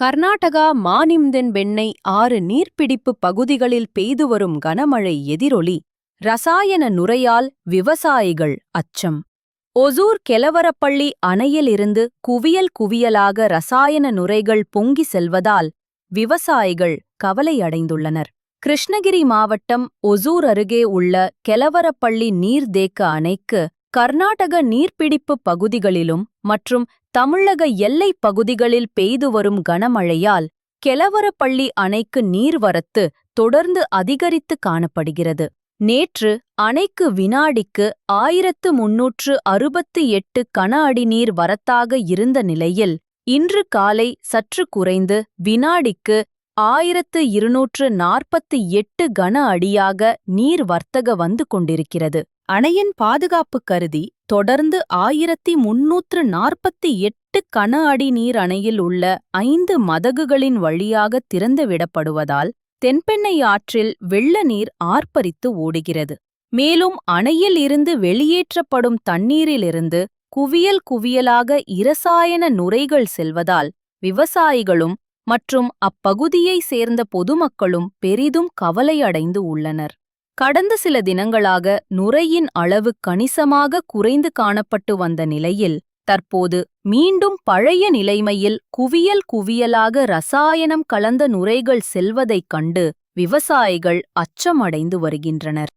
கர்நாடகா மானிம்தென் வெண்ணெய் ஆறு நீர்ப்பிடிப்பு பகுதிகளில் பெய்து வரும் கனமழை எதிரொலி. ரசாயன நுரையால் விவசாயிகள் அச்சம். ஒசூர் கெலவரப்பள்ளி அணையிலிருந்து குவியல் குவியலாக ரசாயன நுரைகள் பொங்கி செல்வதால் விவசாயிகள் கவலையடைந்துள்ளனர். கிருஷ்ணகிரி மாவட்டம் ஒசூர் அருகே உள்ள கெலவரப்பள்ளி நீர்தேக்க அணைக்கு கர்நாடக நீர்ப்பிடிப்பு பகுதிகளிலும் மற்றும் தமிழக எல்லைப் பகுதிகளில் பெய்து வரும் கனமழையால் கெலவரப்பள்ளி அணைக்கு நீர்வரத்து தொடர்ந்து அதிகரித்து காணப்படுகிறது. நேற்று அணைக்கு வினாடிக்கு ஆயிரத்து முன்னூற்று அறுபத்து எட்டு கன அடி நீர் வரத்தாக இருந்த நிலையில் இன்று காலை சற்று குறைந்து வினாடிக்கு ஆயிரத்து இருநூற்று நாற்பத்தி எட்டு கன அடியாக நீர் வர்த்தக வந்து கொண்டிருக்கிறது. அணையின் பாதுகாப்பு கருதி தொடர்ந்து ஆயிரத்தி முன்னூற்று நாற்பத்தி எட்டு கன அடி நீர் அணையில் உள்ள ஐந்து மதகுகளின் வழியாக திறந்துவிடப்படுவதால் தென்பெண்ணை ஆற்றில் வெள்ள நீர் ஆர்ப்பரித்து ஓடுகிறது. மேலும் அணையில் இருந்து வெளியேற்றப்படும் தண்ணீரிலிருந்து குவியல் குவியலாக இரசாயன நுரைகள் செல்வதால் விவசாயிகளும் மற்றும் அப்பகுதியை சேர்ந்த பொதுமக்களும் பெரிதும் கவலையடைந்து உள்ளனர். கடந்த சில தினங்களாக நுரையின் அளவு கணிசமாக குறைந்து காணப்பட்டு வந்த நிலையில் தற்போது மீண்டும் பழைய நிலைமையில் குவியல் குவியலாக ரசாயனம் கலந்த நுரைகள் செல்வதைக் கண்டு விவசாயிகள் அச்சமடைந்து வருகின்றனர்.